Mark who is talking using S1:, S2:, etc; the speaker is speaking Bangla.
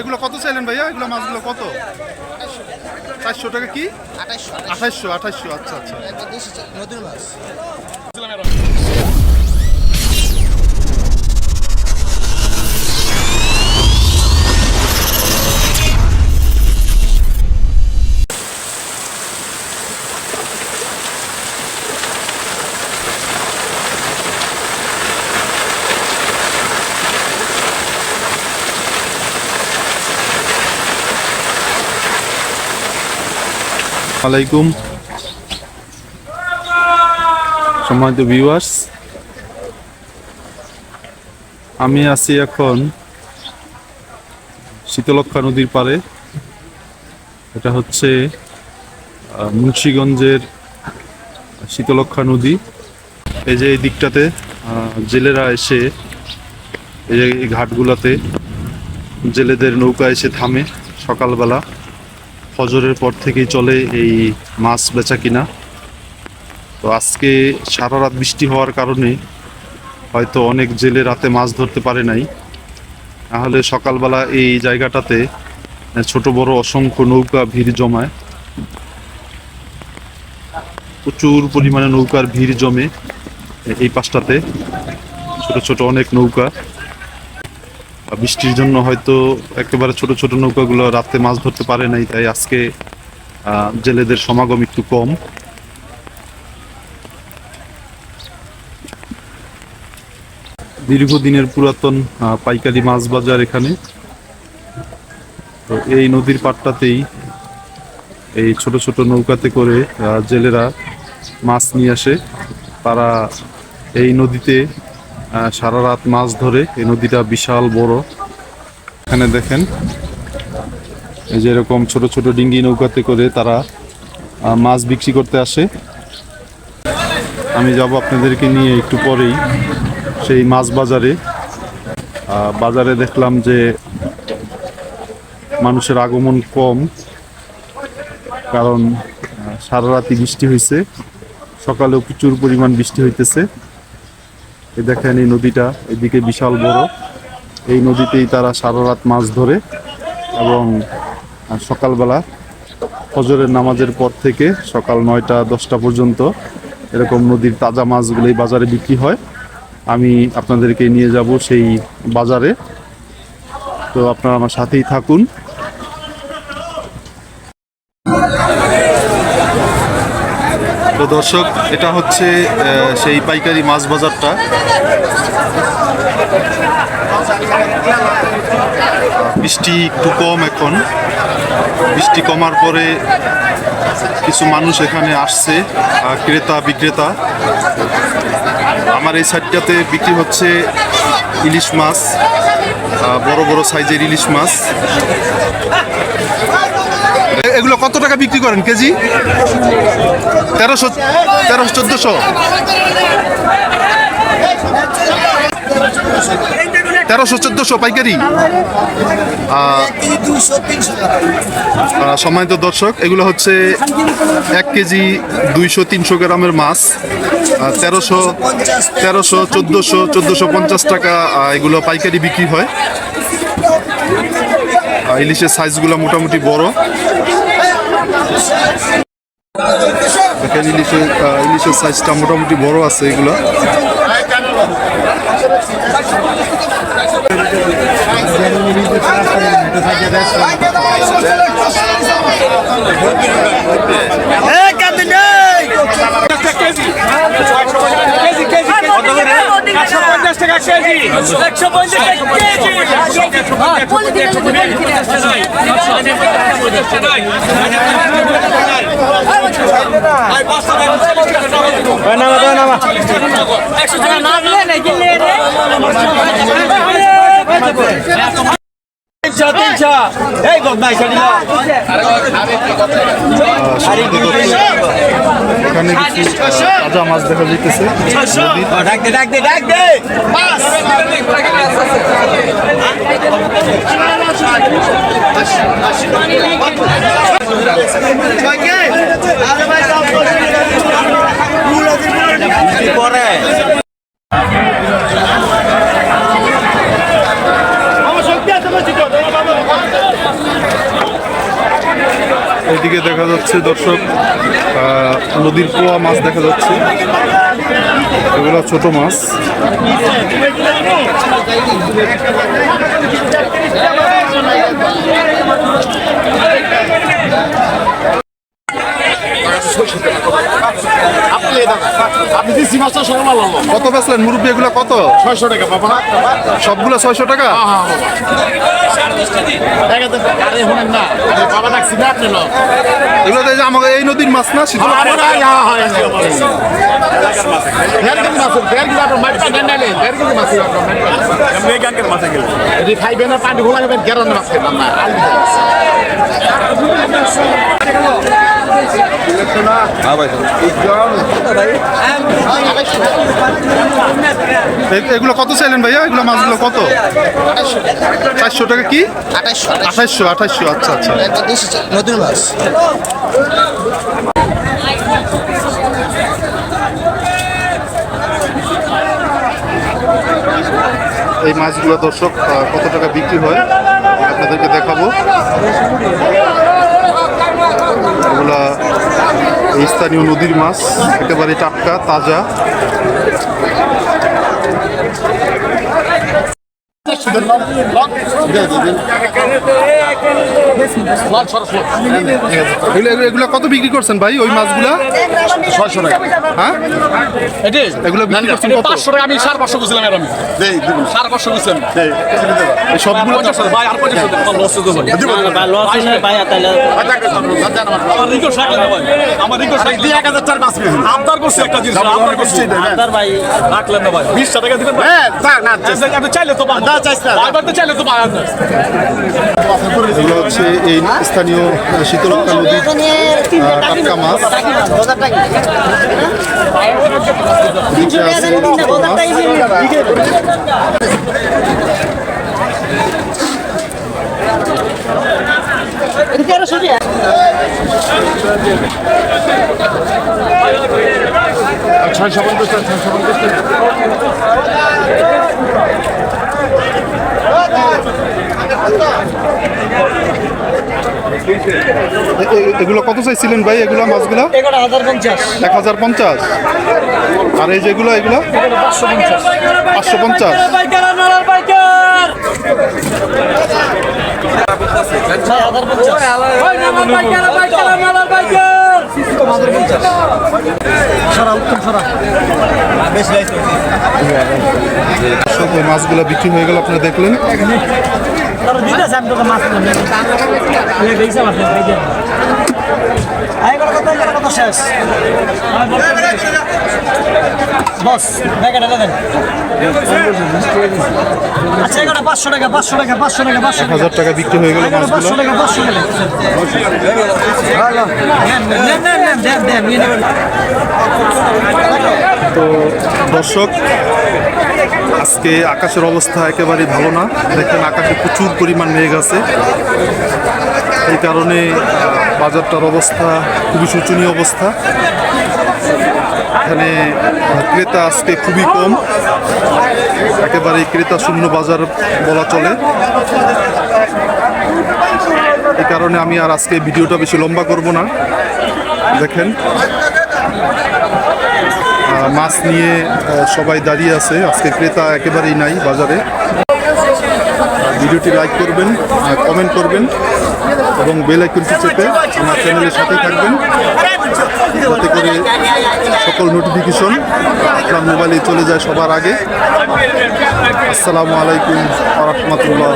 S1: এগুলো কত চাইলেন ভাইয়া? এগুলো মাছগুলো কত? চারশো টাকা কি?
S2: আঠাশশো
S1: আঠাশশো আঠাশশো আচ্ছা আচ্ছা।
S2: মাছ।
S1: আলাইকুম। সম্মানিত ভিউয়ার্স আমি আছি এখন শীতলক্ষা নদীর পারে এটা হচ্ছে মুন্সীগঞ্জের শীতলক্ষা নদী। এই যে এই দিকটাতে জেলেরা এসে এই যে এই ঘাটগুলোতে জেলেদের নৌকা এসে থামে সকালবেলা। ফজরের পর থেকেই চলে এই মাছ বেচা কিনা। তো আজকে সারা রাত বৃষ্টি হওয়ার কারণে হয়তো অনেক জেলে রাতে মাছ ধরতে পারে নাই। তাহলে সকালবেলা এই জায়গাটাতে ছোট বড় অসংখ্য নৌকা ভিড় জমায়। প্রচুর পরিমাণে নৌকার ভিড় জমে এই পাশটাতে। ছোট ছোট অনেক নৌকা। বৃষ্টির জন্য হয়তো একেবারে ছোট ছোট নৌকাগুলো রাতে মাছ ধরতে পারে নাই, তাই আজকে জেলেদের সমাগম একটু কম। দীর্ঘদিনের পুরাতন পাইকারি মাছ বাজার এখানে। তো এই নদীর পাড়টাতেই এই ছোট ছোট নৌকাতে করে জেলেরা মাছ নিয়ে আসে। তারা এই নদীতে সারা রাত মাছ ধরে। এই নদীটা বিশাল বড়। এখানে দেখেন, এই যে এরকম ছোট ছোট ডিঙ্গি নৌকাতে করে তারা মাছ বিক্রি করতে আসে। আমি যাব আপনাদেরকে নিয়ে একটু পরেই সেই মাছ বাজারে। বাজারে দেখলাম যে মানুষের আগমন কম, কারণ সারা রাতি বৃষ্টি হয়েছে সকালেও প্রচুর পরিমাণ বৃষ্টি হইতেছে। এই দেখেন এই নদীটা, এদিকে বিশাল বড়। এই নদীতেই তারা সারা রাত মাছ ধরে এবং সকালবেলা ফজরের নামাজের পর থেকে সকাল নয়টা, দশটা পর্যন্ত এরকম নদীর তাজা মাছগুলো এই বাজারে বিক্রি হয়। আমি আপনাদেরকে নিয়ে যাব সেই বাজারে। তো আপনারা আমার সাথেই থাকুন। তো দর্শক, এটা হচ্ছে সেই পাইকারি মাছ বাজারটা। বৃষ্টি একটু কম এখন। বৃষ্টি কমার পরে কিছু মানুষ এখানে আসছে ক্রেতা, বিক্রেতা। আমার এই সাইডটাতে বিক্রি হচ্ছে ইলিশ মাছ বড় বড় সাইজের ইলিশ মাছ। এগুলো কত টাকা বিক্রি করেন কেজি? তেরোশো তেরোশো, চোদ্দোশো? তেরোশো, চোদ্দোশো পাইকারি? সম্মানিত দর্শক, এগুলো হচ্ছে এক কেজি দুইশো, তিনশো গ্রামের মাছ। তেরোশো তেরোশো, চোদ্দোশো চোদ্দোশো পঞ্চাশ টাকা এগুলো পাইকারি বিক্রি হয়। ইলিশের সাইজগুলো মোটামুটি বড়। দেখেন ইলিশের আহ, ইলিশের সাইজটা মোটামুটি বড় আছে এগুলো।
S3: একশো পঞ্চাশ টাকা কেজি একশো পঞ্চাশ টাকা কেজি একশো তিনশো তিনশো এই বদমাইশ
S1: এখানে কিছু তাজা মাছ দেখা যাইতেছে। নদীর দেখা যাচ্ছে দর্শক নদীর পোয়া মাছ দেখা যাচ্ছে। এগুলো ছোট মাছ
S4: আপনি এই দাদা, আপনি দিচ্ছি মাছটা সকাল আলো
S1: কত বেচলেন? মুরব্বী এগুলো কত?
S4: ছয়শো টাকা না
S1: সবগুলো ছয়শো টাকা?
S4: বাবা। না। আপনি
S1: এগুলো তো এই আমাকে এই নদীর মাছ না শীতল
S4: হয়, হয়, হয়। পানি ঘোলা খাবেন গেরন মাছ খাবেন না
S1: এ- এগুলো কত চাইলেন ভাইয়া? এগুলো মাছগুলো কত? চারশো টাকা কি?
S2: আঠাইশশো
S1: আঠাইশশো আচ্ছা আচ্ছা।
S2: নদীর মাছ।
S1: এই মাছগুলো দর্শক কত টাকা বিক্রি হয়? আপনাদেরকে দেখাবো। এগুলা স্থানীয় নদীর মাছ একেবারে টাটকা তাজা। এগুলো এগুলো- এগুলো কত বিক্রি করছেন ভাই ওই মাছগুলা?
S4: ছয়শো টাকা।
S1: হ্যাঁ? এগুলো বিক্রি করছেন
S4: পাঁচশো টাকা আমি সাড়ে পাঁচশো বুঝলাম এর আমি সাড়ে পাঁচশো বুঝলাম
S1: সবগুলো
S4: ভাই আর পঞ্চাশ ভাই পাঁচ আপনার করছে একটা জিনিস আপনার করছে। রাখলেন না ভাই। বিশ টাকা দিবেন হ্যাঁ চাইলে তো
S1: এগুলো হচ্ছে এই স্থানীয় শীতলক্ষা নদীর টাটকা মাছ।
S4: ছয়শো পঞ্চাশ ছয়শো পঞ্চাশ
S1: এগুলো কত চাইছিলেন ভাই এগুলো মাছগুলো? এক হাজার পঞ্চাশ আর এই যেগুলো এগুলো? পাঁচশো পঞ্চাশ।
S3: সারা উত্তম সারা।
S1: সব মাছগুলো বিক্রি হয়ে গেল আপনারা দেখলেন?
S3: শেষ। বস ব্যাগেটা দেন। আচ্ছা এগারো পাঁচশো টাকা পাঁচশো টাকা পাঁচশো টাকা পাঁচশো
S1: হাজার টাকা বিক্রি হয়ে গেল
S3: পাঁচশো টাকা পাঁচশো টাকা।
S1: তো দর্শক আজকে আকাশের অবস্থা একেবারেই ভালো না। দেখেন আকাশে প্রচুর পরিমাণ মেঘ আছে। এই কারণে বাজারটার অবস্থা খুবই শোচনীয় অবস্থা। এখানে ক্রেতা আজকে খুবই কম। একেবারে ক্রেতা শূন্য বাজার বলা চলে। এই কারণে আমি আর আজকে ভিডিওটা বেশি লম্বা করব না। দেখেন। মাছ নিয়ে সবাই দাঁড়িয়ে আছে। আজকে ক্রেতা একেবারেই নাই বাজারে। ভিডিওটি লাইক করবেন কমেন্ট করবেন এবং বেল আইকনটি চেপে আমার চ্যানেলের সাথে থাকবেন। যাতে করে সকল নোটিফিকেশন আপনার মোবাইলে চলে যায় সবার আগে। আসসালামু আলাইকুম রহমতুল্লাহ।